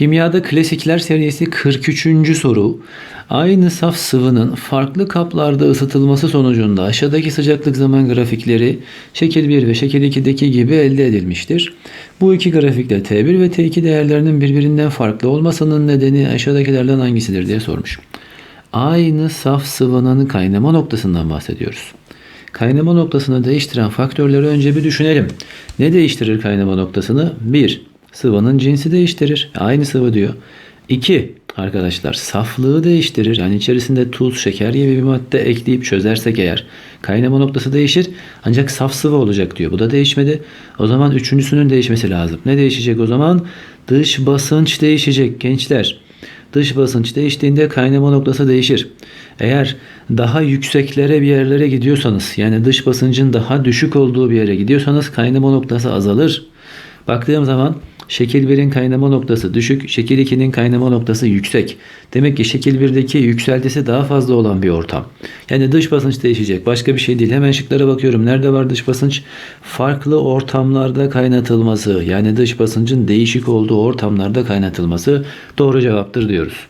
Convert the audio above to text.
Kimyada klasikler serisi 43. soru. Aynı saf sıvının farklı kaplarda ısıtılması sonucunda aşağıdaki sıcaklık zaman grafikleri şekil 1 ve şekil 2'deki gibi elde edilmiştir. Bu iki grafikte T1 ve T2 değerlerinin birbirinden farklı olmasının nedeni aşağıdakilerden hangisidir diye sormuş. Aynı saf sıvının kaynama noktasından bahsediyoruz. Kaynama noktasını değiştiren faktörleri önce bir düşünelim. Ne değiştirir kaynama noktasını? 1. Sıvının cinsi değiştirir. Aynı sıvı diyor. 2. Arkadaşlar saflığı değiştirir. Yani içerisinde tuz, şeker gibi bir madde ekleyip çözersek eğer kaynama noktası değişir. Ancak saf sıvı olacak diyor. Bu da değişmedi. O zaman üçüncüsünün değişmesi lazım. Ne değişecek o zaman? Dış basınç değişecek gençler. Dış basınç değiştiğinde kaynama noktası değişir. Eğer daha yükseklere bir yerlere gidiyorsanız yani dış basıncın daha düşük olduğu bir yere gidiyorsanız kaynama noktası azalır. Baktığım zaman şekil 1'in kaynama noktası düşük, şekil 2'nin kaynama noktası yüksek. Demek ki şekil 1'deki yükseltisi daha fazla olan bir ortam. Yani dış basınç değişecek. Başka bir şey değil. Hemen şıklara bakıyorum. Nerede var dış basınç? Farklı ortamlarda kaynatılması. Yani dış basıncın değişik olduğu ortamlarda kaynatılması doğru cevaptır diyoruz.